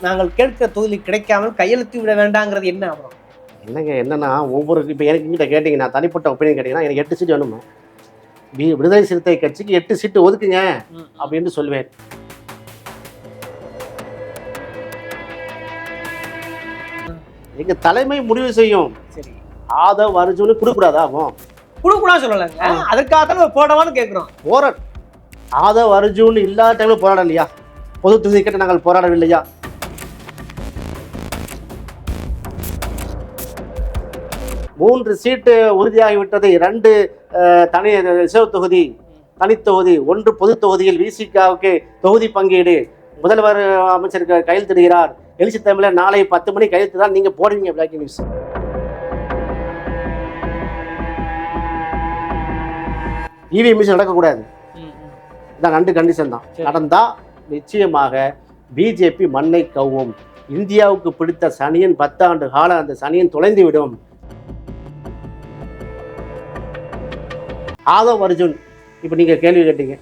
நாங்கள் கேட்கிற தொகுதி கிடைக்காமல் கையெழுத்து விட வேண்டாங்கிறது என்ன அப்புறம் என்னங்க என்னன்னா ஒவ்வொரு இப்போ எனக்கு எங்கிட்ட கேட்டிங்கன்னா தனிப்பட்ட ஒப்பீனியன் கேட்டிங்கன்னா எனக்கு எட்டு சீட்டு வேணுமா? வி- விடுதலை சிறுத்தை கட்சிக்கு எட்டு சீட்டு ஒதுக்குங்க அப்படின்னு சொல்லுவேன் எங்க தலைமை முடிவு செய்யும். சரி. ஆதவ் அர்ஜுனு கொடுக்கூடாதா ஆகும் கொடுக்கூடாது சொல்லலைங்க. அதற்காகத்தான் போடவான்னு கேட்குறோம். போராட். ஆதவ் அர்ஜுன் இல்லாத டைம்ல போராடலையா? பொது தொகுதி கேட்டு நாங்கள் போராடவில்லையா? மூன்று சீட்டு உறுதியாகிவிட்டது. இரண்டு தனி ரிசர்வ் தொகுதி தனித்தொகுதி ஒன்று பொது தொகுதியில் விசிகாவுக்கு தொகுதி பங்கீடு. முதல்வர் அமைச்சர் கையெழுத்திடுகிறார். எழுச்சி தமிழர் நாளை பத்து மணி கையெழுத்து தான் நீங்க போடுவீங்க பிளாக் நியூஸ். இவி மிஷன் நடக்கக்கூடாது. இதான் ரெண்டு கண்டிஷன் தான். சரி. நடந்தா நிச்சயமாக பிஜேபி மண்ணை கவ்வும். இந்தியாவுக்கு பிடித்த சனியன் பத்தாண்டு காலம் அந்த சனியன் தொலைந்து விடும் ஆதவ் அர்ஜுன் இப்ப நீங்க கேள்வி கேட்டீங்க.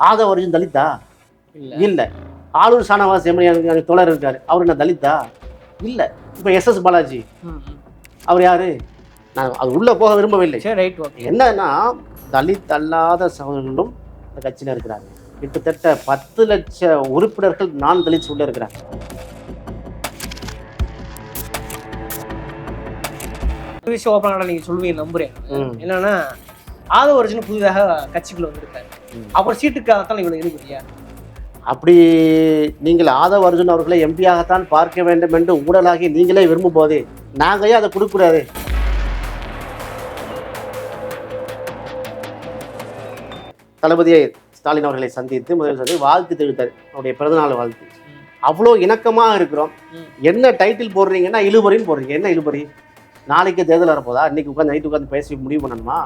ஆதவ் அர்ஜுன் தலித்தா? இல்ல. இல்ல. ஆளூர் சானவாஸ் எம்எல்ஏ தோழர் இருக்காரு. அவர் என்ன தலித்தா? இல்ல. இப்ப எஸ் எஸ் பாலாஜி. அவர் யாரு? நான் அது உள்ள போக விரும்பவில்லை. சரி ரைட் ஓகே என்னன்னா தலித் அல்லாத சகோதரர்களும் இந்த கட்சியில் இருக்கிறாங்க. கிட்டத்தட்ட பத்து லட்ச உறுப்பினர்கள் நான் தலித் உள்ள இருக்கிறாங்க. விஷயம் ஓப்பனாக நீங்க சொல்லுவீங்க நம்புறேன். என்னன்னா ஆதவ ஒரிஜினல் புதிதாக கட்சிக்குள்ள வந்திருக்காரு. அப்புறம் சீட்டுக்காகத்தான் இவ்வளவு இருக்கிறியா அப்படி நீங்கள் ஆதவ் அர்ஜுன் அவர்களை எம்பியாகத்தான் பார்க்க வேண்டும் என்று ஊழலாகி நீங்களே விரும்பும் போது நாங்க ஏன் அதை கொடுக்கூடாது தளபதியை ஸ்டாலின் அவர்களை சந்தித்து முதல் சந்தித்து வாழ்த்து தெரிவித்தார். அவருடைய பிறந்தநாள் வாழ்த்து. அவ்வளோ இணக்கமா இருக்கிறோம். என்ன டைட்டில் போடுறீங்கன்னா இழுபறின்னு போடுறீங்க. என்ன இழுபறி? நாளைக்கு தேர்தல் வரப்போதா? இன்னைக்கு உட்காந்து நைட்டு உட்காந்து பேசி முடிவு பண்ணணுமா?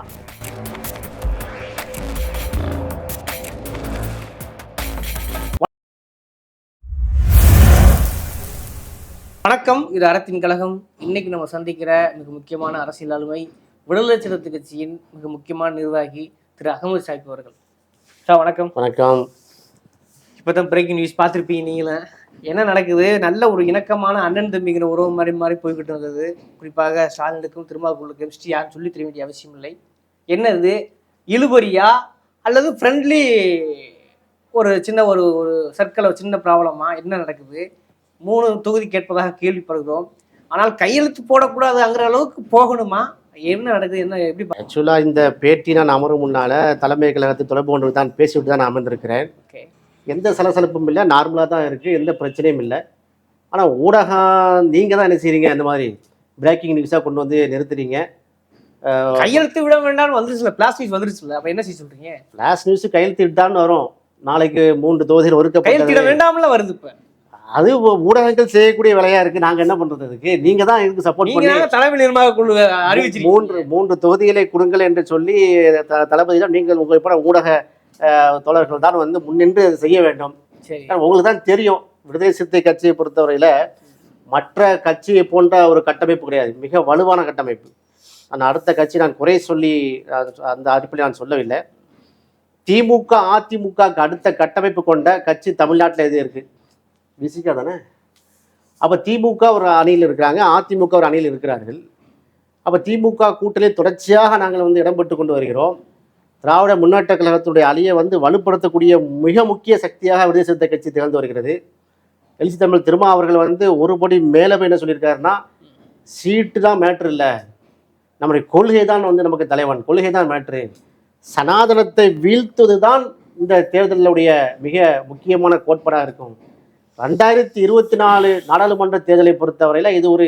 வணக்கம் இது அறத்தின் கழகம். இன்னைக்கு நம்ம சந்திக்கிற மிக முக்கியமான அரசியல் ஆளுமை விடுதலை சிறுத்தை கட்சியின் மிக முக்கியமான நிர்வாகி திரு அகமது சாஹிப் அவர்கள். சார் வணக்கம். வணக்கம். இப்போ தான் பிரேக்கிங் நியூஸ் பார்த்துருப்பீங்க நீங்களும். என்ன நடக்குது? நல்ல ஒரு இணக்கமான அண்ணன் தம்பிங்கிற உறவு மாதிரி மாதிரி போய்கிட்டு இருந்தது குறிப்பாக ஸ்டாலினுக்கும் திருமாவூருக்கும் ஹிஸ்ட்ரி யாரும் சொல்லி தெரிய வேண்டிய அவசியம் இல்லை. என்ன இது இழுபறியா? அல்லது ஃப்ரெண்ட்லி ஒரு சின்ன ஒரு ஒரு சர்க்கிள் சின்ன ப்ராப்ளமா என்ன நடக்குது? மூணு தொகுதி கேட்பதாக கேள்விப்படுகிறோம். ஆனால் கையெழுத்து போடக்கூடாதுங்கிற அளவுக்கு போகணுமா? என்ன நடக்குது? என்ன எப்படி ஆக்சுவலாக இந்த பேட்டி நான் அமரும் முன்னால தலைமை கழகத்தை தொடர்பு கொண்டு தான் பேசிவிட்டு தான் நான் அமர்ந்திருக்கிறேன். ஓகே எந்த சலசலப்பும் இல்லை நார்மலாக தான் இருக்குது எந்த பிரச்சனையும் இல்லை. ஆனால் ஊடகம் நீங்கள் தான் என்ன செய்றீங்க? இந்த மாதிரி பிரேக்கிங் நியூஸாக கொண்டு வந்து நிறுத்துறீங்க. கையெழுத்து விட வேண்டாம்னு வந்துருச்சுல பிளாஸ்டிக் வந்துருச்சுல அப்ப என்ன செய்ய சொல்றீங்க? லாஸ்ட் நியூஸ் கையெழுத்து இட்டான்னு வரும். நாளைக்கு மூன்று தொகுதியில் கையெழுத்திட ஒதுக்கப்பட்டது வேண்டாம்ல வருது இப்ப. அது ஊடகங்கள் செய்யக்கூடிய வேலையா இருக்கு. நாங்க என்ன பண்றது அதுக்கு? நீங்க தான் இதுக்கு சப்போர்ட் பண்ணி தலைமை நிர்வாக குழு அறிவிச்சிருக்கீங்க. மூன்று மூன்று தொகுதிகளை கொடுங்கள் என்று சொல்லி தளபதியிடம் நீங்கள் உங்கள் போல ஊடக தோழர்கள் தான் வந்து முன்னின்று செய்ய வேண்டும். சரி. ஏன்னா உங்களுக்கு தான் தெரியும் விடுதலை சிறுத்தை கட்சியை பொறுத்தவரையில மற்ற கட்சியை போன்ற ஒரு கட்டமைப்பு கிடையாது. மிக வலுவான கட்டமைப்பு. நான் அடுத்த கட்சி நான் குறை சொல்லி அந்த அடிப்படையில் நான் சொல்லவில்லை. திமுக அதிமுகக்கு அடுத்த கட்டமைப்பு கொண்ட கட்சி தமிழ்நாட்டில் எது இருக்கு? விசிகா தானே? அப்போ திமுக ஒரு அணியில் இருக்கிறாங்க அதிமுக ஒரு அணியில் இருக்கிறார்கள். அப்போ திமுக கூட்டணியில் தொடர்ச்சியாக நாங்கள் வந்து இடம்பெற்று கொண்டு வருகிறோம். திராவிட முன்னேற்ற கழகத்துடைய அலையை வந்து வலுப்படுத்தக்கூடிய மிக முக்கிய சக்தியாக விடுதலை சிறுத்தை கட்சி திகழ்ந்து வருகிறது. எழுச்சி தமிழ் திருமா அவர்கள் வந்து ஒரு படி மேலே போய் என்ன சொல்லியிருக்காருன்னா சீட்டு தான் மேட்ரு இல்லை. நம்முடைய கொள்கை தான் வந்து நமக்கு தலைவன். கொள்கை தான் மேட்ரு சனாதனத்தை வீழ்த்துவது தான் இந்த தேர்தலுடைய மிக முக்கியமான கோட்பாடாக இருக்கும். ரெண்டாயிரத்தி இருபத்தி நாலு நாடாளுமன்ற தேர்தலை பொறுத்தவரையில் இது ஒரு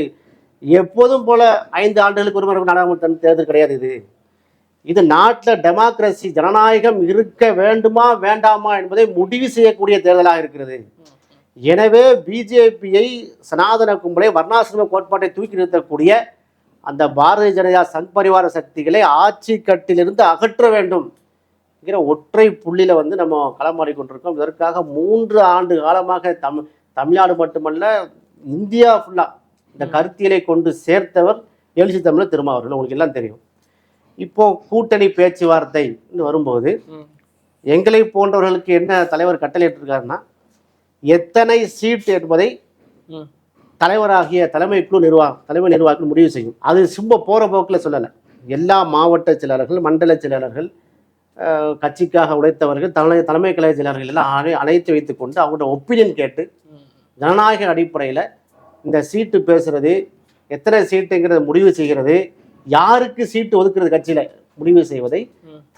எப்போதும் போல ஐந்து ஆண்டுகளுக்கு ஒரு முறை நாடாளுமன்ற தேர்தல் கிடையாது இது. இது நாட்டில் டெமோக்ரஸி ஜனநாயகம் இருக்க வேண்டுமா வேண்டாமா என்பதை முடிவு செய்யக்கூடிய தேர்தலாக இருக்கிறது. எனவே பிஜேபியை சனாதன கும்பலை வர்ணாசிரம கோட்பாட்டை தூக்கி நிறுத்தக்கூடிய அந்த பாரதிய ஜனதா சங் பரிவார சக்திகளை ஆட்சி கட்டிலிருந்து அகற்ற வேண்டும் என்கிற ஒற்றை புள்ளியில் வந்து நம்ம களமாடி கொண்டிருக்கோம். இதற்காக மூன்று ஆண்டு காலமாக தமிழ் தமிழ்நாடு மட்டுமல்ல இந்தியா ஃபுல்லாக இந்த கருத்தியலை கொண்டு சேர்த்தவர் எழுச்சி தமிழர் திருமாவர்கள் உங்களுக்கு எல்லாம் தெரியும். இப்போ கூட்டணி பேச்சுவார்த்தை வரும்போது. எங்களை போன்றவர்களுக்கு என்ன தலைவர் கட்டளையிட்டிருக்காருன்னா எத்தனை சீட் என்பதை. தலைவராகிய தலைமை குழு நிர்வாகம் தலைமை நிர்வாகம் முடிவு செய்யும் அது சும்மா போற போக்கில் சொல்லலை எல்லா மாவட்ட செயலாளர்கள் மண்டல செயலாளர்கள் கட்சிக்காக உழைத்தவர்கள் தலை தலைமை கழக செயலாளர்கள் எல்லாம் அனை அழைத்து வைத்துக் கொண்டு அவங்களோட ஒப்பீனியன் கேட்டு. ஜனநாயக அடிப்படையில் இந்த சீட்டு பேசுறது எத்தனை சீட்டுங்கிறத முடிவு செய்கிறது யாருக்கு சீட்டு ஒதுக்குறது கட்சியில் முடிவு செய்வதை.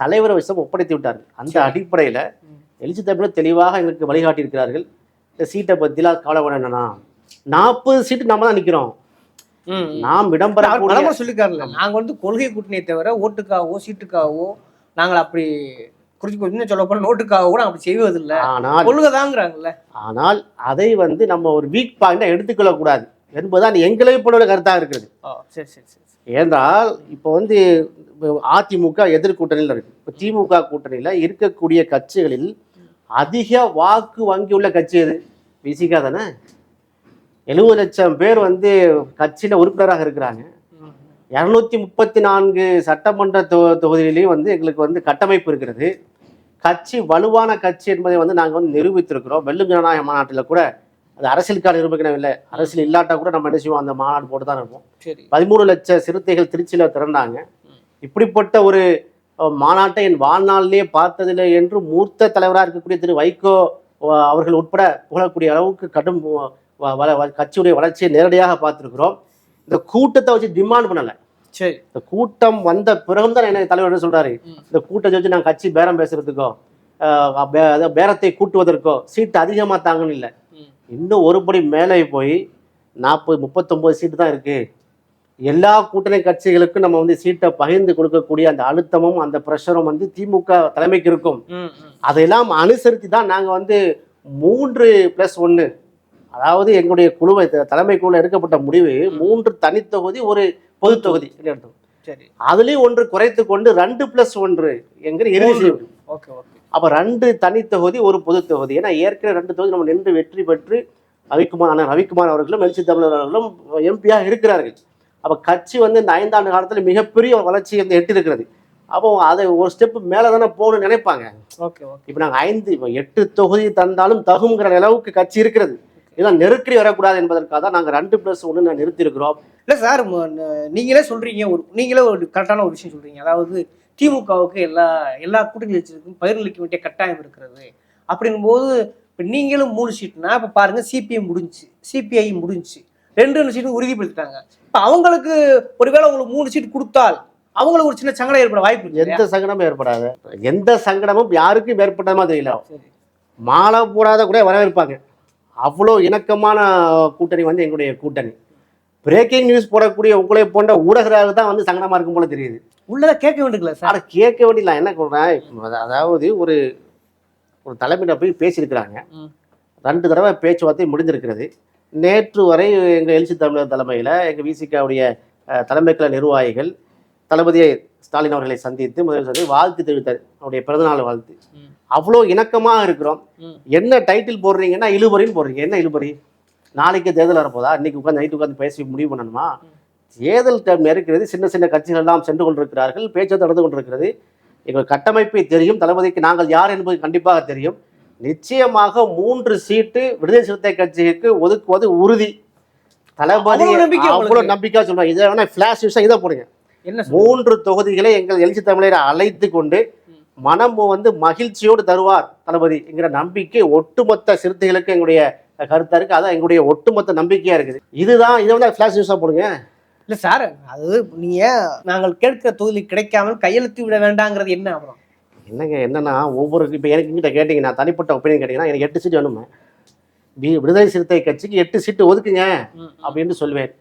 தலைவர் விஷயம் ஒப்படைத்து விட்டார்கள். அந்த அடிப்படையில். எழுச்சி தமிழர் தெளிவாக எங்களுக்கு வழிகாட்டி இருக்கிறார்கள் இந்த சீட்டை பற்றிலாம் கவலை என்னன்னா நாற்பது சீட்டு நம்ம தான் நிற்கிறோம். நாம் பலமுறை சொல்லிருக்காருல்ல நாங்க வந்து கொள்கை கூட்டணியை தவிர ஓட்டுக்காகவோ சீட்டுக்காகவோ நாங்கள் அப்படி குறிச்சு இன்னும் சொல்ல போனா நோட்டுக்காகவோ நாங்கள் அப்படி செய்வதில்லை. ஆனால் கொள்கை தாங்கிறாங்கல்ல ஆனால் அதை வந்து நம்ம ஒரு வீக் பாயிண்டாக எடுத்துக்கொள்ளக்கூடாது என்பதுதான் எங்களை போல கருத்தாக இருக்கிறது. சரி சரி சரி. ஏனென்றால் இப்போ வந்து அதிமுக எதிர்கூட்டணியில் இருக்கு. இப்போ திமுக கூட்டணியில் இருக்கக்கூடிய கட்சிகளில் அதிக வாக்கு வங்கி உள்ள கட்சி எது? விசிகா தானே? எழுபது லட்சம் பேர் வந்து கட்சியில் உறுப்பினராக இருக்கிறாங்க. இரநூத்தி முப்பத்தி நான்கு சட்டமன்ற தொ தொகுதியிலையும் வந்து எங்களுக்கு வந்து கட்டமைப்பு இருக்கிறது. கட்சி வலுவான கட்சி என்பதை வந்து நாங்கள் வந்து நிரூபித்திருக்கிறோம். வெள்ளும் ஜனநாயக மாநாட்டில் கூட அது அரசியலுக்கான நிரூபிக்கணும் இல்லை. அரசியல் இல்லாட்டா கூட நம்ம என்ன செய்வோம்? அந்த மாநாடு போட்டு தான் இருப்போம் பதிமூணு லட்ச சிறுத்தைகள் திருச்சியில் திரண்டாங்க இப்படிப்பட்ட ஒரு மாநாட்டை என் வாழ்நாளிலே பார்த்ததில்லை என்று மூர்த்த தலைவராக இருக்கக்கூடிய திரு வைகோ அவர்கள் உட்பட புகழக்கூடிய அளவுக்கு கடும் கட்சியுடைய வளர்ச்சியை நேரடியாக பார்த்துருக்குறோம். இந்த கூட்டத்தை வச்சு டிமாண்ட் பண்ணலை. சரி. இந்த கூட்டம் வந்த பிறகும் தான் என்ன தலைவர் என்ன சொல்றாரு. இந்த கூட்டத்தை வச்சு நான் கட்சி பேரம் பேசுறதுக்கோ பேரத்தை கூட்டுவதற்கோ சீட்டு அதிகமாக தாங்கன்னு இல்லை. இன்னும் ஒருபடி மேலே போய் நாற்பது முப்பத்தொம்போது சீட்டு தான் இருக்கு. எல்லா கூட்டணி கட்சிகளுக்கும் நம்ம வந்து சீட்டை பகிர்ந்து கொடுக்கக்கூடிய அந்த அழுத்தமும் அந்த ப்ரெஷரும் வந்து திமுக தலைமைக்கு இருக்கும். அதையெல்லாம் அனுசரித்து தான் நாங்கள் வந்து மூன்று ப்ளஸ் ஒன்று அதாவது எங்களுடைய குழுவை தலைமை குழுவில் எடுக்கப்பட்ட முடிவு மூன்று தனித்தொகுதி ஒரு பொது தொகுதி. எடுத்தோம் சரி. அதுலேயும் ஒன்று குறைத்து கொண்டு ரெண்டு ப்ளஸ் ஒன்று என்கிற இறுதி ஓகே ஓகே. அப்போ ரெண்டு தனித்தொகுதி ஒரு பொது தொகுதி. ஏன்னா ஏற்கனவே ரெண்டு தொகுதி நம்ம நின்று வெற்றி பெற்று ரவிக்குமார் அண்ணன் ரவிக்குமார் அவர்களும் எழுச்சி தமிழர் அவர்களும் எம்பியாக இருக்கிறார்கள். அப்போ கட்சி வந்து இந்த ஐந்தாண்டு காலத்தில் மிகப்பெரிய வளர்ச்சியை வந்து எட்டிருக்கிறது அப்போ அதை ஒரு ஸ்டெப் மேலே தானே போகணும்னு நினைப்பாங்க. Okay okay. இப்போ நாங்கள் ஐந்து இப்போ எட்டு தொகுதி தந்தாலும் தகுங்கிற அளவுக்கு கட்சி இருக்கிறது. இதெல்லாம் நெருக்கடி வரக்கூடாது என்பதற்காக தான் நாங்கள் ரெண்டு ப்ளஸ் ஒன்று நான் நிறுத்தியிருக்கிறோம். இல்லை சார் நீங்களே சொல்றீங்க ஒரு நீங்களே ஒரு கரெக்டான ஒரு விஷயம் சொல்றீங்க. அதாவது திமுகவுக்கு எல்லா எல்லா கூட்டணி கட்சிகளுக்கும் பகிர்ந்தளிக்க வேண்டிய கட்டாயம் இருக்கிறது. அப்படிங்கும்போது இப்போ நீங்களும் மூணு சீட்னா இப்போ பாருங்க சிபிஎம் முடிஞ்சுச்சு. சிபிஐ முடிஞ்சுச்சு. ரெண்டு ரெண்டு சீட்டு உறுதிப்படுத்திட்டாங்க. இப்போ அவங்களுக்கு ஒருவேளை உங்களுக்கு மூணு சீட் கொடுத்தால் அவங்களுக்கு ஒரு சின்ன சங்கடம் ஏற்பட வாய்ப்பு எந்த சங்கடமும் ஏற்படாது. எந்த சங்கடமும் யாருக்கும் ஏற்பட்ட மாதிரி தெரியல மாலை போடாத கூட வரவேற்பாங்க. அவ்வளோ இணக்கமான கூட்டணி வந்து எங்களுடைய கூட்டணி. பிரேக்கிங் நியூஸ் போடக்கூடிய உங்களை போன்ற ஊடகராக தான் வந்து சங்கடமா இருக்கும் போல தெரியுது. உள்ளதை கேட்க வேண்டியதுல சார். கேட்க வேண்டியல என்ன சொல்றேன்? அதாவது ஒரு ஒரு தலைமையில போய் பேசியிருக்கிறாங்க. ரெண்டு தடவை பேச்சுவார்த்தை முடிந்திருக்கிறது நேற்று வரை எங்கள் எழுச்சி தமிழர் தலைமையில் எங்கள் விசிகாவுடைய தலைமைக்கல நிர்வாகிகள் தளபதியை ஸ்டாலின் அவர்களை சந்தித்து முதல் சந்தித்து வாழ்த்து தெரிவித்தார். அவருடைய பிறந்தநாள் வாழ்த்து. அவ்வளோ இணக்கமாக இருக்கிறோம். என்ன டைட்டில் போடுறீங்கன்னா இழுபறின்னு போடுறீங்க. என்ன இழுபறி? நாளைக்கு தேர்தல் வரப்போதா? இன்னைக்கு உட்காந்து நைட்டு உட்காந்து பேசி முடிவு பண்ணணுமா? தேர்தல் டைம் இருக்கிறது சின்ன சின்ன கட்சிகள் எல்லாம் சென்று கொண்டிருக்கிறார்கள் பேச்சு நடந்து கொண்டிருக்கிறது. எங்கள் கட்டமைப்பை தெரியும் தளபதிக்கு நாங்கள் யார் என்பது கண்டிப்பாக தெரியும். நிச்சயமாக மூன்று சீட்டு விடுதலை சிறுத்தை கட்சிக்கு ஒதுக்குவது உறுதி. தளபதி அவ்வளவு நம்பிக்கை சொல்றேன். இதை வேணா ஃபிளாஷ் நியூஸா இதை போடுங்க. என்ன சொல்றீங்க? மூன்று தொகுதிகளை எங்கள் எழுச்சி தமிழரை அழைத்து கொண்டு மனம் வந்து மகிழ்ச்சியோடு தருவார் தளபதி என்கிற நம்பிக்கை ஒட்டுமொத்த சிறுத்தைகளுக்கு எங்களுடைய கருத்தா இருக்கு. அதான் எங்களுடைய ஒட்டுமொத்த நம்பிக்கையா இருக்குது. இதுதான் இதை வந்து ஃபிளாஷ் நியூஸா போடுங்க. இல்ல சார் அது நீங்க நாங்கள் கேட்கிற தொகுதி கிடைக்காமல் கையெழுத்து விட வேண்டாங்கிறது என்ன அப்புறம் என்னங்க என்னன்னா ஒவ்வொரு இப்போ எனக்கு கிட்ட கேட்டீங்க நான் தனிப்பட்ட ஒப்பீனியன் கேட்டீங்கன்னா எனக்கு எட்டு சீட்டு வேணுமே. விடுதலை சிறுத்தை கட்சிக்கு எட்டு சீட்டு ஒதுக்குங்க அப்படின்னு சொல்லுவேன்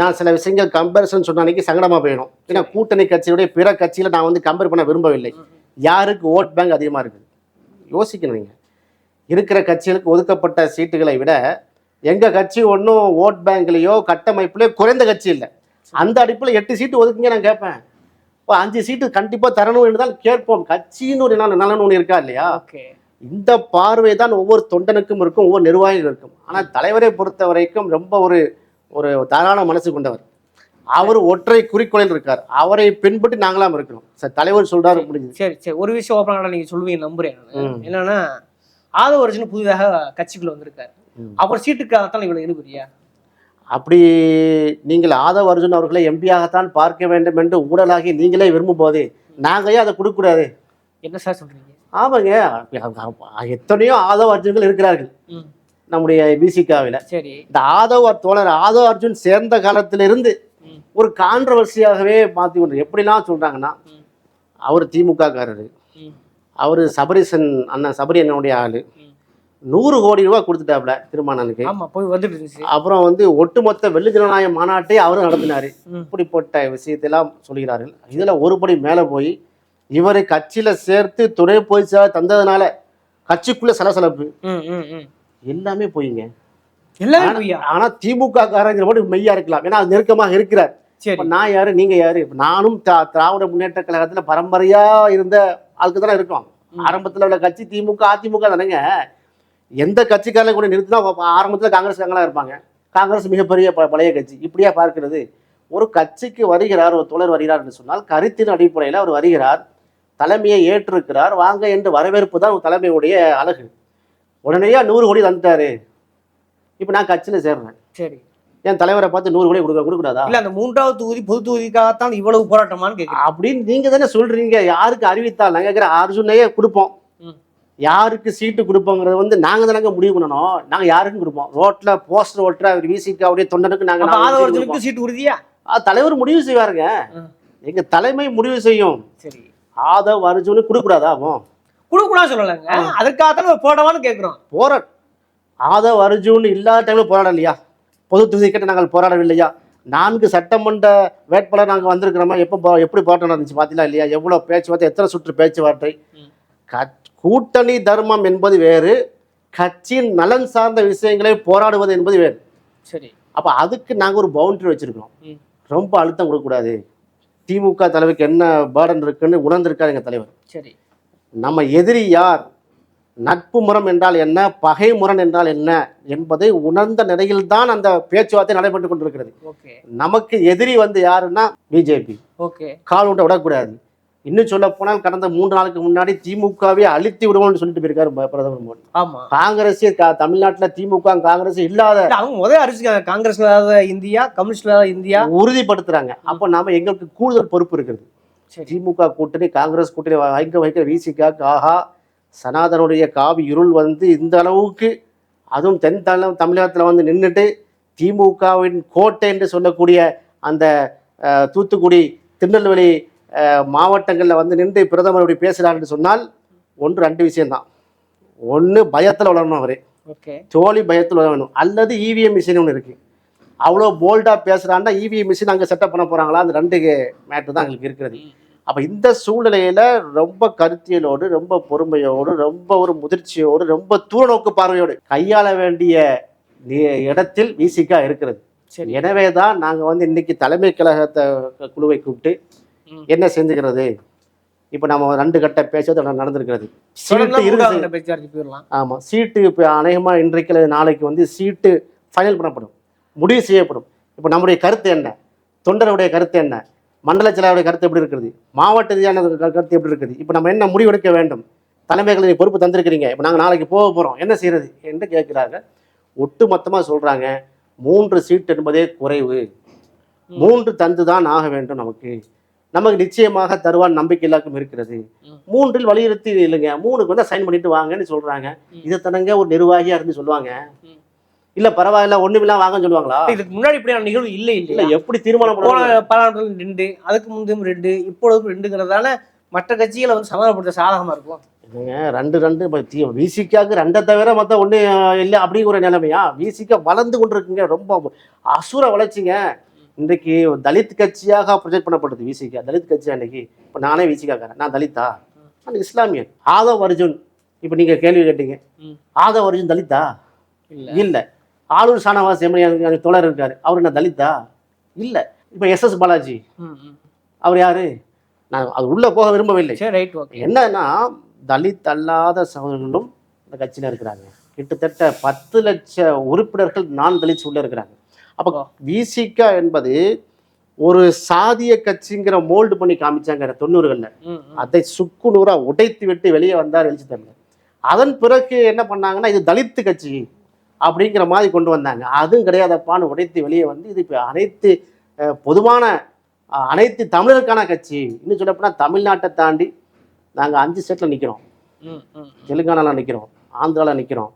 நான் சில விஷயங்கள் கம்பேரிசன் சொன்ன அன்னைக்கு சங்கடமா போயிடும். ஏன்னா கூட்டணி கட்சியுடைய பிற கட்சியில நான் வந்து கம்பேர் பண்ண விரும்பவில்லை. யாருக்கு ஓட் பேங்க் அதிகமா இருக்குது? யோசிக்கணும் நீங்க. இருக்கிற கட்சிகளுக்கு ஒதுக்கப்பட்ட சீட்டுகளை விட எங்க கட்சி ஒன்றும் ஓட் பேங்க்லயோ கட்டமைப்புலயோ குறைந்த கட்சி இல்லை. அந்த அடிப்பில் எட்டு சீட்டு ஒதுக்குங்க நான் கேட்பேன் இப்போ அஞ்சு சீட்டு கண்டிப்பா தரணும் என்று தான் கேட்போம். கட்சின்னு ஒரு நலன் ஒன்று இருக்கா இல்லையா? இந்த பார்வை தான் ஒவ்வொரு தொண்டனுக்கும் இருக்கும் ஒவ்வொரு நிர்வாகிகளுக்கும் இருக்கும். ஆனால் தலைவரை பொறுத்த வரைக்கும் ரொம்ப ஒரு ஒரு தாராள மனசு கொண்டவர். அவர் ஒற்றை குறிக்கோளில் இருக்கார். அவரை பின்பற்றி நாங்களாம் இருக்கிறோம். சார் தலைவர் சொல்றாரு முடிஞ்சது சரி சரி. ஒரு விஷயம் ஓப்பனாக நீங்க சொல்லுவீங்க நம்புறேன். என்னன்னா ஆதவ அர்ஜுன் புதிதாக கட்சிக்குள்ள வந்திருக்காரு. அவர் சீட்டுக்காகத்தான் இவ்வளவு இழுபறியா அப்படி நீங்கள் ஆதவ அர்ஜுன் அவர்களை எம்பியாகத்தான் பார்க்க வேண்டும் என்று ஊழலாகி நீங்களே விரும்பும் போது நாங்க ஏன் அதை கொடுக்கக்கூடாது. என்ன சார் சொல்றீங்க? ஆமாங்க. எத்தனையோ ஆதவ அர்ஜுன்கள் இருக்கிறார்கள். நம்முடைய பிசிகாவில் சரி. இந்த ஆதவ தோழர் ஆதவ அர்ஜுன் சேர்ந்த காலத்திலிருந்து ஒரு கான்ட்ரவர்சியாகவே மாற்றி கொண்டு எப்படிலாம் சொல்றாங்கன்னா ம், அவர் திமுக காரரு அவர் சபரிசன் அண்ணன் சபரி அண்ணனுடைய ஆளு. நூறு கோடி ரூபாய் கொடுத்துட்டாப்ல திருமானனுக்கு. அப்புறம் வந்து ஒட்டுமொத்த வெள்ளி ஜனநாயக மாநாட்டை அவரும் நடத்தினாரு. இப்படிப்பட்ட விஷயத்தெல்லாம் சொல்கிறார்கள். இதுல ஒருபடி மேல போய் இவரை கட்சியில சேர்த்து துணை பொதுச்சா தந்ததுனால கட்சிக்குள்ள சலசலப்பு. எல்லாமே போயிங்க. எல்லாமே பொய்யா ஆனா திமுக காரங்கிற மட்டும் மெய்யா இருக்கலாம். ஏன்னா அது நெருக்கமாக இருக்கிறார். நான் யாரு? நீங்க யாரு? நானும் திராவிட முன்னேற்ற கழகத்துல பரம்பரையா இருந்த ஆளுக்கு தானே இருக்கோம். ஆரம்பத்துல உள்ள கட்சி திமுக அதிமுக தானேங்க. எந்த கட்சிக்காரங்க கூட நிறுத்தினா ஆரம்பத்துல காங்கிரஸ் காரங்களா இருப்பாங்க. காங்கிரஸ் மிகப்பெரிய ப- பழைய கட்சி. இப்படியா பார்க்கிறது? ஒரு கட்சிக்கு வருகிறார் ஒரு தோழர் வருகிறார் என்று சொன்னால் கருத்தின் அடிப்படையில் அவர் வருகிறார் தலைமையை ஏற்றிருக்கிறார் வாங்க என்று வரவேற்பு தான் தலைமையுடைய அழகு. உடனேயா நூறு கோடி தந்துட்டாரு. இப்போ நான் கட்சியில் சேர்றேன். சரி. என் தலைவரை பார்த்து நூறு கோடி கொடுக்க கொடுக்கூடாதா இல்ல அந்த மூன்றாவது தொகுதி பொது தொகுதிக்காகத்தான் இவ்வளவு போராட்டமான்னு கேக்குறேன். அப்படின்னு நீங்க தானே சொல்றீங்க. யாருக்கு அறிவித்தால்? நாங்க கேட்குற அர்ஜுனையே கொடுப்போம். யாருக்கு சீட்டு கொடுப்போங்கிறது வந்து நாங்க தானங்க முடிவு பண்ணணும். நாங்க யாருக்கும் கொடுப்போம். ரோட்ல போஸ்டர் ஓட்டுற விசிக்கு அப்படியே தொண்டனுக்கு நாங்க நாலு சீட்டு உறுதியா தலைவர் முடிவு செய்வாருங்க. எங்க தலைமை முடிவு செய்யும். சரி. ஆதவ் அர்ஜுனு கொடுக்கூடாதா அவன்? குடு கூட சொல்லலைங்க அதுக்காகத்தான் ஒரு போராட்டமான்னு கேக்குறோம். போரா ஆதவ் அர்ஜுன் இல்லாத டைம்ல போராடலையா? பொது தொகுதி கேட்டு நாங்கள் போராடவில்லையா? நான்கு சட்டமன்ற வேட்பாளர் நாங்கள் வந்திருக்கிறோமா? எப்போ எப்படி போராட்டம் நடந்துச்சு பார்த்தீங்களா இல்லையா? எவ்வளோ பேச்சுவார்த்தை எத்தனை சுற்று பேச்சுவார்த்தை? கூட்டணி தர்மம் என்பது வேறு கட்சியின் நலன் சார்ந்த விஷயங்களை போராடுவது என்பது வேறு. சரி. அப்போ அதுக்கு நாங்கள் ஒரு பவுண்டரி வச்சிருக்கோம். ரொம்ப அழுத்தம் கொடுக்கக்கூடாது. திமுக தலைவருக்கு என்ன பேர்டன் இருக்குன்னு உணர்ந்திருக்காரு எங்கள் தலைவர். சரி. நம்ம எதிரி யார்? நட்பு முறம் என்றால் என்ன? பகை முரண் என்றால் என்ன? என்பதை உணர்ந்த நிலையில்தான் அந்த பேச்சுவார்த்தை நடைபெற்று கொண்டிருக்கிறது. நமக்கு எதிரி வந்து யாருன்னா பிஜேபி கால் உண்டை விடக்கூடாது. இன்னும் சொல்ல போனால் கடந்த மூன்று நாளுக்கு முன்னாடி திமுகவே அழித்து விடுவோம்னு சொல்லிட்டு போயிருக்காரு பிரதமர் மோடி. ஆமா. காங்கிரஸ் தமிழ்நாட்டுல திமுக காங்கிரஸ் இல்லாத இல்ல, அவங்க முதல் அறிவிச்சிருக்காங்க காங்கிரஸ்ல இல்லாத இந்தியா கம்யூனிஸ்ட்ல இல்லாத இந்தியா. உறுதிப்படுத்துறாங்க. அப்போ நாம எங்களுக்கு கூடுதல் பொறுப்பு இருக்குது. சரி. திமுக கூட்டணி காங்கிரஸ் கூட்டணி வைக்க வைக்க விசிக ஆஹா சனாதனுடைய காவி இருள் வந்து இந்த அளவுக்கு அதுவும் தென் தமிழ தமிழகத்தில் வந்து நின்றுட்டு திமுகவின் கோட்டை என்று சொல்லக்கூடிய அந்த தூத்துக்குடி திருநெல்வேலி மாவட்டங்களில் வந்து நின்று பிரதமர் இப்படி பேசுகிறாருன்னு சொன்னால் ஒன்று ரெண்டு விஷயம்தான். ஒன்று பயத்தில் வளரணும் அவர். தோழி பயத்தில் வளரணும். அல்லது இவிஎம் மிஷின் ஒன்று இருக்குது அவ்வளோ போல்டாக பேசுகிறான்னா இவிஎம் மிஷின் அங்கே செட்டப் பண்ண போகிறாங்களா அந்த ரெண்டு மேட்ரு தான் எங்களுக்கு இருக்கிறது. அப்போ இந்த சூழ்நிலையில் ரொம்ப கருத்தியலோடு ரொம்ப பொறுமையோடு ரொம்ப ஒரு முதிர்ச்சியோடு ரொம்ப தூரநோக்கு பார்வையோடு கையாள வேண்டிய இடத்தில் விசிகா இருக்கிறது. சரி. எனவே தான் நாங்கள் வந்து இன்னைக்கு தலைமை கழகத்தை குழுவை கூப்பிட்டு. என்ன செஞ்சுக்கிறது? இப்போ நம்ம ரெண்டு கட்ட பேச்சுவார்த்தை நடந்திருக்கிறது. சீட்டு போயிடலாம். ஆமாம் சீட்டு இப்போ அநேகமாக இன்றைக்கு நாளைக்கு வந்து சீட்டு ஃபைனல் பண்ணப்படும். முடிவு செய்யப்படும். இப்போ நம்முடைய கருத்து என்ன? தொண்டருடைய கருத்து என்ன? மண்டல செயலாளருடைய கருத்து எப்படி இருக்கிறது? மாவட்ட ரீதியான கருத்து எப்படி இருக்குது? இப்போ நம்ம என்ன முடிவெடுக்க வேண்டும்? தலைமைகளை பொறுப்பு தந்திருக்கிறீங்க. இப்போ நாங்கள் நாளைக்கு போக போகிறோம் என்ன செய்யறது? என்று கேட்குறாங்க. ஒட்டு மொத்தமாக சொல்கிறாங்க மூன்று சீட் என்பதே குறைவு. மூன்று தந்து தான் ஆக வேண்டும் நமக்கு. நமக்கு நிச்சயமாக தருவான் நம்பிக்கை எல்லாருக்கும் இருக்கிறது. மூன்றில் வலியுறுத்தி இல்லைங்க. மூணுக்கு வந்து சைன் பண்ணிட்டு வாங்கன்னு சொல்றாங்க. இதை தனங்க ஒரு நிர்வாகியா இருந்து சொல்லுவாங்க. இல்ல பரவாயில்ல ஒண்ணுமில்லாம் வாங்கன்னு சொல்லுவாங்களா? இதுக்கு முன்னாடி இப்படியான நிகழ்வு இல்லை இல்ல எப்படி தீர்மானம் போன பாராளுமன்றத்தில் ரெண்டு அதுக்கு முந்தையும் ரெண்டு இப்பொழுதும் ரெண்டுங்கிறதால மற்ற கட்சிகளை வந்து சமாதானப்படுத்த சாதகமா இருக்கும். என்னங்க ரெண்டு ரெண்டு விசிக்காக்கு ரெண்டை தவிர மத்த ஒண்ணு இல்லை அப்படிங்கிற நிலைமையா? விசிக்க வளர்ந்து கொண்டிருக்குங்க ரொம்ப அசுர வளர்ச்சிங்க. இன்றைக்கு தலித் கட்சியாக ப்ரொஜெக்ட் பண்ணப்படுது விசிகா தலித் கட்சி அன்னைக்கு இப்போ நானே விசிகாக்காரன் நான் தலித்தா? நான் இஸ்லாமியன். ஆதவ் அர்ஜுன் இப்போ நீங்க கேள்வி கேட்டீங்க. ஆதவ் அர்ஜுன் தலித்தா? இல்ல. இல்ல. ஆளூர் ஷானவாஸ் எம்எல்ஏ தோழர் இருக்காரு. அவர் என்ன தலித்தா? இல்ல. இப்போ எஸ் எஸ் பாலாஜி. அவர் யாரு? நான் அது உள்ள போக விரும்பவில்லை. சரி ரைட் ஓகே என்னன்னா தலித் அல்லாத சகோதரர்களும் இந்த கட்சியில இருக்கிறாங்க. கிட்டத்தட்ட பத்து லட்ச உறுப்பினர்கள் நான் தலித்ஸ் உள்ள இருக்கிறாங்க. அப்போ. விசிகா என்பது ஒரு சாதிய கட்சிங்கிற மோல்டு பண்ணி காமிச்சாங்க தொண்ணூறுகள்ல. அதை சுக்குநூறா உடைத்து விட்டு வெளியே வந்தார் எழுச்சி தமிழர். அதன் பிறகு என்ன பண்ணாங்கன்னா இது தலித்து கட்சி. அப்படிங்கிற மாதிரி கொண்டு வந்தாங்க. அதுவும் கிடையாதப்பான்னு உடைத்து வெளியே வந்து இது இப்போ அனைத்து பொதுவான அனைத்து தமிழருக்கான கட்சி. இன்னும் சொல்லப்போனால் தமிழ்நாட்டை தாண்டி நாங்கள் அஞ்சு ஸ்டேட்டில் நிற்கிறோம். தெலுங்கானாவில் நிற்கிறோம் ஆந்திராவில் நிற்கிறோம்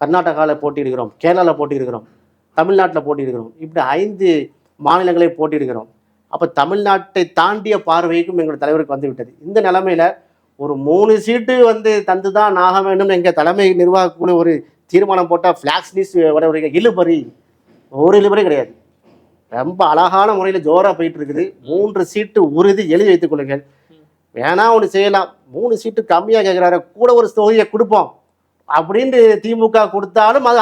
கர்நாடகாவில் போட்டியிடுகிறோம் கேரளாவில் போட்டியிடுகிறோம் தமிழ்நாட்டில் போட்டியிடுகிறோம். இப்படி ஐந்து மாநிலங்களை போட்டியிடுகிறோம். அப்போ தமிழ்நாட்டை தாண்டிய பார்வைக்கும் எங்கள் தலைவருக்கு வந்து விட்டது இந்த நிலைமையில ஒரு மூணு சீட்டு வந்து தந்து தான் ஆக வேண்டும் எங்கள் தலைமை நிர்வாக குழு ஒரு தீர்மானம் போட்டால் ஃப்ளாக்ஸ் நியூஸ் ஒரு இழுபறி. ஒரு இழுபறி கிடையாது. ரொம்ப அழகான முறையில் ஜோராக போயிட்டு இருக்குது மூன்று சீட்டு உறுதி எழுதி வைத்துக் கொள்ளுங்கள். வேணா ஒன்று செய்யலாம். மூணு சீட்டு கம்மியாக கேட்குறாரு கூட ஒரு தொகையை கொடுப்போம். அப்படின்னு திமுக கொடுத்தாலும் அது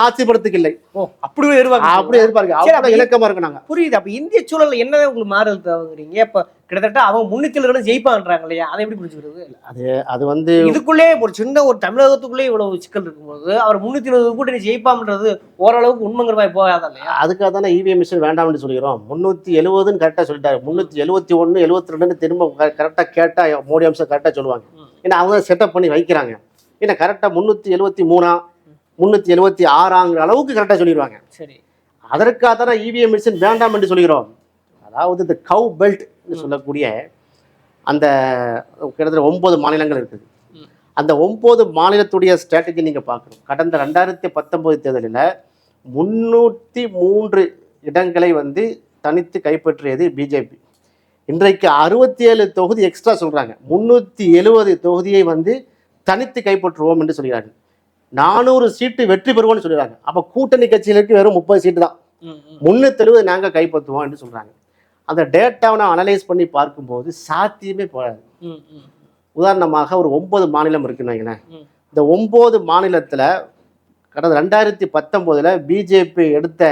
ஓ. அப்படி எதிர்பார்க்க அப்படி எதிர்பார்க்க இலக்கமா இருக்கு நாங்க புரியுது. அப்ப இந்திய சூழல்ல என்னதான் உங்களுக்கு மாறுதல் தேவைங்கிறீங்க இப்ப கிட்டத்தட்ட அவங்க முன்னிச்சல் ஜெயிப்பான்றாங்க இல்லையா? அதை எப்படி புரிஞ்சுக்கிறது? அது அது வந்து இதுக்குள்ளே ஒரு சின்ன ஒரு தமிழகத்துக்குள்ளே இவ்வளவு சிக்கல் இருக்கும்போது அவர் முன்னூத்தி இருபது கூட்டணி ஜெயிப்பாம்ன்றது ஓரளவுக்கு உண்மைங்கிற மாதிரி போகாதா அதுக்காக தானே இவிஎம் மிஷின் வேண்டாம்னு சொல்லிக்கிறோம். முந்நூற்றி எழுபதுன்னு கரெக்டாக சொல்லிட்டாரு. முந்நூற்றி எழுபத்தி ஒன்று எழுபத்தி ரெண்டுன்னு திரும்ப கரெக்டாக கேட்டால் மோடி அம்சம் கரெக்டாக சொல்லுவாங்க. ஏன்னா அவங்க செட்டப் பண்ணி வைக்கிறாங்க. ஏன்னா கரெக்டாக முந்நூற்றி எழுபத்தி மூணா முந்நூற்றி எழுபத்தி ஆறாங்கிற அளவுக்கு கரெக்டாக சொல்லிடுவாங்க சரி. அதற்காக தானே இவிஎம் மிஷின் வேண்டாம் என்று சொல்கிறோம் அதாவது இந்த கவ் பெல்ட் சொல்லக்கூடிய அந்த கிட்டத்தட்ட ஒன்பது மாநிலங்கள் இருக்குது. அந்த ஒன்பது மாநிலத்துடைய ஸ்ட்ராட்டஜி நீங்கள் பார்க்கணும். கடந்த ரெண்டாயிரத்தி பத்தொன்பது தேர்தலில் முன்னூற்றி மூன்று இடங்களை வந்து தனித்து கைப்பற்றியது பிஜேபி இன்றைக்கு அறுபத்தி ஏழு தொகுதி எக்ஸ்ட்ரா சொல்கிறாங்க முந்நூற்றி எழுபது தொகுதியை வந்து தனித்து கைப்பற்றுவோம் என்று சொல்கிறார்கள் நானூறு சீட்டு வெற்றி பெறுவோம்னு சொல்கிறாங்க அப்போ கூட்டணி கட்சிகளுக்கு வெறும் முப்பது சீட்டு தான் ம், ம். முன்னூத்தெழுபது நாங்கள் கைப்பற்றுவோம் என்று சொல்கிறாங்க அந்த டேட்டாவை நான் அனலைஸ் பண்ணி பார்க்கும்போது சாத்தியமே போகாது. உதாரணமாக ஒரு ஒன்பது மாநிலம் இருக்குன்னு வைங்களேன். இந்த ஒம்பது மாநிலத்தில் கடந்த ரெண்டாயிரத்தி பத்தொம்போதில் பிஜேபி எடுத்த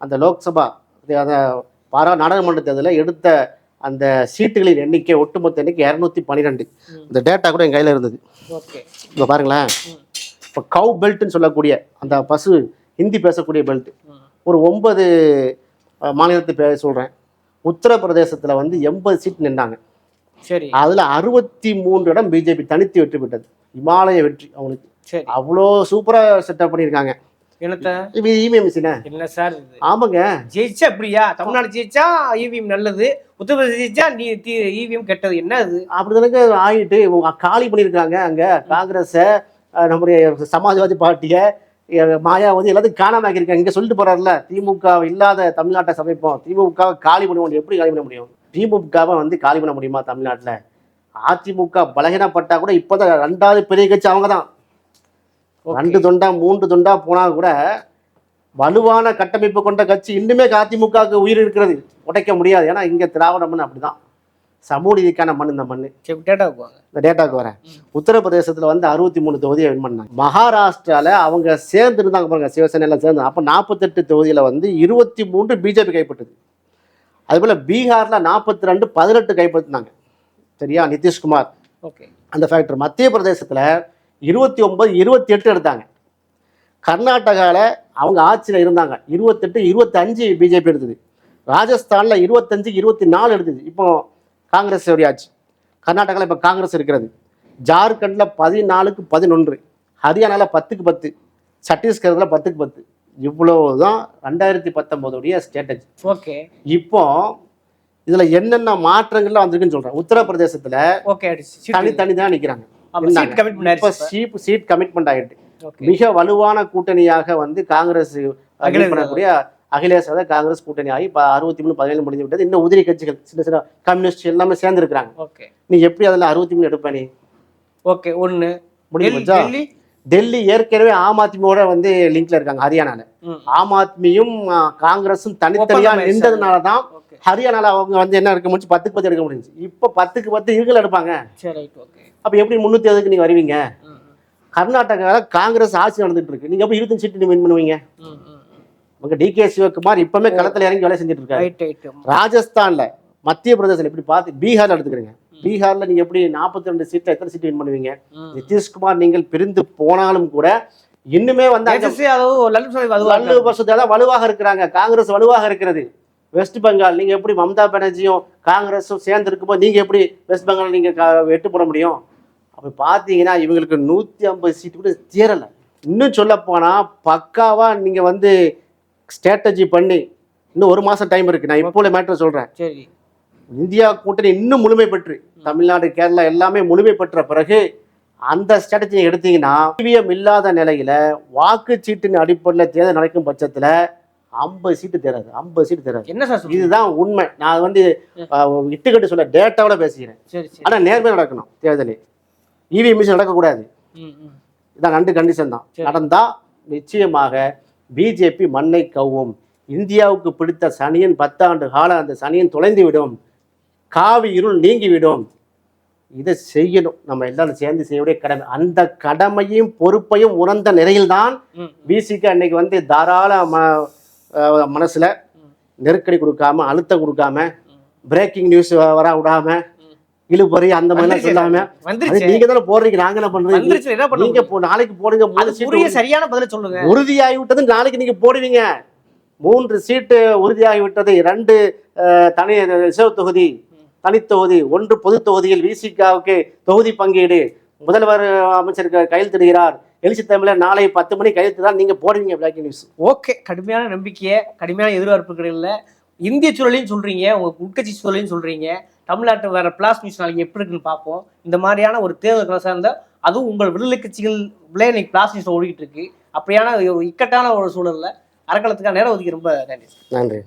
அந்த லோக்சபா அந்த பாரா நாடாளுமன்ற தேர்தலில் எடுத்த அந்த சீட்டுகளின் எண்ணிக்கை ஒட்டுமொத்த எண்ணிக்கை இரநூத்தி பன்னிரெண்டு. இந்த டேட்டா கூட என் கையில் இருந்தது. இப்போ பாருங்களேன். இப்போ கவ் பெல்ட்னு சொல்லக்கூடிய அந்த பசு ஹிந்தி பேசக்கூடிய பெல்ட். ஒரு ஒன்பது மாநிலத்தை பேர் சொல்கிறேன் உத்தரப்பிரதேசத்தில் வந்து எண்பது சீட் நின்றாங்க. சரி. அதில் அறுபத்தி மூன்று இடம் பிஜேபி தனித்து வெற்றி பெற்றது. இமாலய வெற்றி அவங்களுக்கு. அவ்வளோ சூப்பராக செட்டப் பண்ணியிருக்காங்க. என்னத்த? இவிஎம் மிஷினே? என்ன சார் ஆமாங்க. ஜெயிச்சா அப்படியா தமிழ்நாடு ஜெயிச்சா இவிஎம் நல்லது. உத்தரப்பிரதேச ஜெயிச்சா நீ இவிஎம் கெட்டது. என்ன அது? அப்படி தானங்க ஆகிட்டு காலி பண்ணியிருக்காங்க அங்கே. காங்கிரஸை நம்முடைய சமாஜ்வாதி பார்ட்டியை அஹ், மாயாவதி எல்லாத்தையும் காணாம ஆக்கியிருக்காங்க இங்கே சொல்லிட்டு போறாருல திமுக இல்லாத தமிழ்நாட்டை சமைப்போம். திமுக காலி பண்ண முடியும். எப்படி காலி பண்ண முடியும்? திமுகவை வந்து காலி பண்ண முடியுமா தமிழ்நாட்டில்? அதிமுக பலகீனப்பட்டா கூட இப்போதான் ரெண்டாவது பெரிய கட்சி அவங்க தான் ரெண்டு தொண்டா மூன்று தொண்டா போனா கூட வலுவான கட்டமைப்பு கொண்ட கட்சி இன்னுமே அதிமுகவுக்கு உயிர் இருக்கிறது. உடைக்க முடியாது. ஏன்னா இங்க திராவிட மண் அப்படிதான். சமூக நீதிக்கான மண் இந்த மண் டேட்டாவுக்கு வாங்க. இந்த டேட்டாக்கு வரேன். உத்தரப்பிரதேசத்துல வந்து அறுபத்தி மூணு தொகுதியை வின் பண்ணாங்க. மகாராஷ்டிரால அவங்க சேர்ந்து இருந்தாங்க பாருங்க சிவசேனையில சேர்ந்து. அப்போ நாற்பத்தெட்டு தொகுதியில வந்து இருபத்தி மூன்று பிஜேபி கைப்பற்றுது. அதுபோல பீகார்ல நாற்பத்தி ரெண்டு பதினெட்டு கைப்பற்றினாங்க. சரியா நிதிஷ்குமார். ஓகே. அந்த ஃபேக்டர் மத்திய பிரதேசத்தில் இருபத்தி ஒன்பது இருபத்தி எட்டு எடுத்தாங்க. கர்நாடகாவில் அவங்க ஆட்சியில் இருந்தாங்க. இருபத்தெட்டு இருபத்தஞ்சு பிஜேபி எடுத்தது. ராஜஸ்தானில் இருபத்தஞ்சு இருபத்தி நாலு எடுத்தது. இப்போ காங்கிரஸ் ஆட்சி. கர்நாடகாவில் இப்போ காங்கிரஸ் இருக்கிறது. ஜார்க்கண்டில் பதினாலுக்கு பதினொன்று. ஹரியானாவில் பத்துக்கு பத்து. சத்தீஸ்கரில் பத்துக்கு பத்து. இவ்வளோ தான் ரெண்டாயிரத்தி பத்தொம்போதுடைய ஸ்ட்ராட்டஜி ஓகே. இப்போ இதில் என்னென்ன மாற்றங்கள்லாம் வந்திருக்குன்னு சொல்கிறேன் உத்தரப்பிரதேசத்தில் ஓகே தனித்தனி தான் நிற்கிறாங்க இப்போ சீட் கமிட்மெண்ட் ஆயிட்டு ஓகே மிக வலுவான கூட்டணியாக வந்து காங்கிரஸ் பண்ணக்கூடிய அகிலேஷ் யாதவ் காங்கிரஸ் கூட்டணி ஆகி இப்போ அறுபத்தி மூணு பதினேழு முடிஞ்சு விட்டது. இன்னும் உதிரி கட்சிகள் சின்ன சின்ன கம்யூனிஸ்ட் எல்லாமே சேர்ந்து இருக்கிறாங்க ஓகே நீ எப்படி அதில் அறுபத்தி மூணு எடுப்ப நீ? ஓகே ஒன்னு முடிஞ்சு டெல்லி ஏற்கனவே ஆம் ஆத்மியோட வந்து லிங்க்ல இருக்காங்க ஹரியானால. ஆம் ஆத்மியும் காங்கிரஸும் தனித்தனியா. நின்றதுனால தான் ஹரியானால அவங்க வந்து என்ன இருக்க முடிஞ்சு பத்துக்கு பத்து எடுக்க முடிஞ்சு. இப்போ பத்துக்கு பத்து இவங்க எடுப்பாங்க. சரி ஓகே அப்போ எப்படி முந்நூற்றி அதுக்கு நீங்க வருவீங்க? கர்நாடகாவில் காங்கிரஸ் ஆட்சி நடந்துட்டு இருக்கு. நீங்க எப்படி இருபத்தஞ்சு சீட்டு வின் பண்ணுவீங்க? உங்க டி கே சிவகுமார் இப்பவுமே களத்துல இறங்கி வேலை செஞ்சுட்டு இருக்காரு. ராஜஸ்தான்ல மத்திய பிரதேசம் இப்படி பார்த்து பீகார்ல எடுத்துக்கிறீங்க பீகார்ல நீங்க எப்படி நாற்பத்தி ரெண்டு சீட்ல எத்தனை சீட் வின் பண்ணுவீங்க? நிதிஷ்குமார் நீங்கள் பிரிந்து போனாலும் கூட இன்னுமே வந்து வலு வருஷத்தால வலுவாக இருக்கிறாங்க. காங்கிரஸ் வலுவாக இருக்கிறது. வெஸ்ட் பெங்கால் நீங்க எப்படி மம்தா பானர்ஜியும் காங்கிரஸும் சேர்ந்து இருக்கும்போது நீங்க எப்படி வெஸ்ட் பெங்கால் நீங்க எட்டு போட முடியும்? அப்படி பார்த்தீங்கன்னா இவங்களுக்கு நூத்தி ஐம்பது சீட்டு கூட சேரல. இன்னும் சொல்ல போனா பக்காவா நீங்க வந்து ஸ்ட்ராட்டஜி பண்ணி இன்னும் ஒரு மாசம் டைம் இருக்கு. நான் இப்போ மேட்டர் சொல்றேன். சரி. இந்தியா கூட்டணி இன்னும் முழுமை பெற்று தமிழ்நாடு கேரளா எல்லாமே முழுமை பெற்ற பிறகு அந்த ஸ்ட்ராட்டஜி எடுத்தீங்கன்னா இவிஎம் இல்லாத நிலையில வாக்குச்சீட்டின் அடிப்படையில் தேர்தல் நடக்கும் பட்சத்துல ஐம்பது சீட்டு தராது. ஐம்பது சீட்டு தராது. என்ன சார் இதுதான் உண்மை. நான் வந்து இட்டுக்கட்டு சொல்ல டேட்டாவோட பேசுகிறேன் சரி சரி. ஆனா நேர்மையா நடக்கணும் தேர்தலில் இவிஎம் மிஷின் நடக்கக்கூடாது. இதான் ரெண்டு கண்டிஷன் தான். சரி. நடந்தா நிச்சயமாக பிஜேபி மண்ணை கவ்வும். இந்தியாவுக்கு பிடித்த சனியன் பத்தாண்டு காலம் அந்த சனியன் தொலைந்து விடும். காவி இருள் நீங்கிவிடும் இதை செய்யணும். நம்ம எல்லாரும் சேர்ந்து செய்யக்கூடிய கடமை. அந்த கடமையும் பொறுப்பையும் உணர்ந்த நிலையில்தான். பிசிக்கு அன்னைக்கு வந்து தாராள ம மனசுல நெருக்கடி கொடுக்காம அழுத்தம் கொடுக்காம பிரேக்கிங் நியூஸ் வர விடாம இழுபறி அந்த வந்துருச்சு. சொல்லாம. நீங்க தானே போடுறீங்க நாங்க என்ன பண்ண நீங்க நாளைக்கு போடுங்க உரிய சரியான பதில சொல்லுங்க. உறுதியாகி விட்டது நாளைக்கு நீங்க போடுவீங்க. மூன்று சீட்டு உறுதியாகி விட்டது இரண்டு அஹ், தனி ரிசர்வ் தொகுதி தனித்தொகுதி ஒன்று பொது தொகுதியில் விசிகாவுக்கு தொகுதி பங்கீடு. முதல்வர் அமைச்சருக்கு கையெழுத்திடுகிறார் எழுச்சி தமிழர் நாளை பத்து மணி கையெழுத்து தான் நீங்க போடுவீங்க பிளாக் நியூஸ் ஓகே. கடுமையான நம்பிக்கையை கடுமையான எதிர்பார்ப்புகள் இல்லை. இந்திய சூழலையும் சொல்றீங்க உங்க உட்கட்சி சூழலையும் சொல்றீங்க. தமிழ்நாட்டில் வேற பிளாஸ் நியூஸ் நாளைக்கு எப்படி இருக்குன்னு பார்ப்போம். இந்த மாதிரியான ஒரு தேர்தல் கலசா இருந்தால் அதுவும் உங்கள் விடுதலை கட்சிகள் இன்னைக்கு பிளாஸ் நியூஸ் ஓடிக்கிட்டு இருக்கு. அப்படியான ஒரு இக்கட்டான ஒரு சூழல்ல அறக்கலத்துக்கான நேரம் ஒதுக்கி ரொம்ப நன்றி. நன்றி.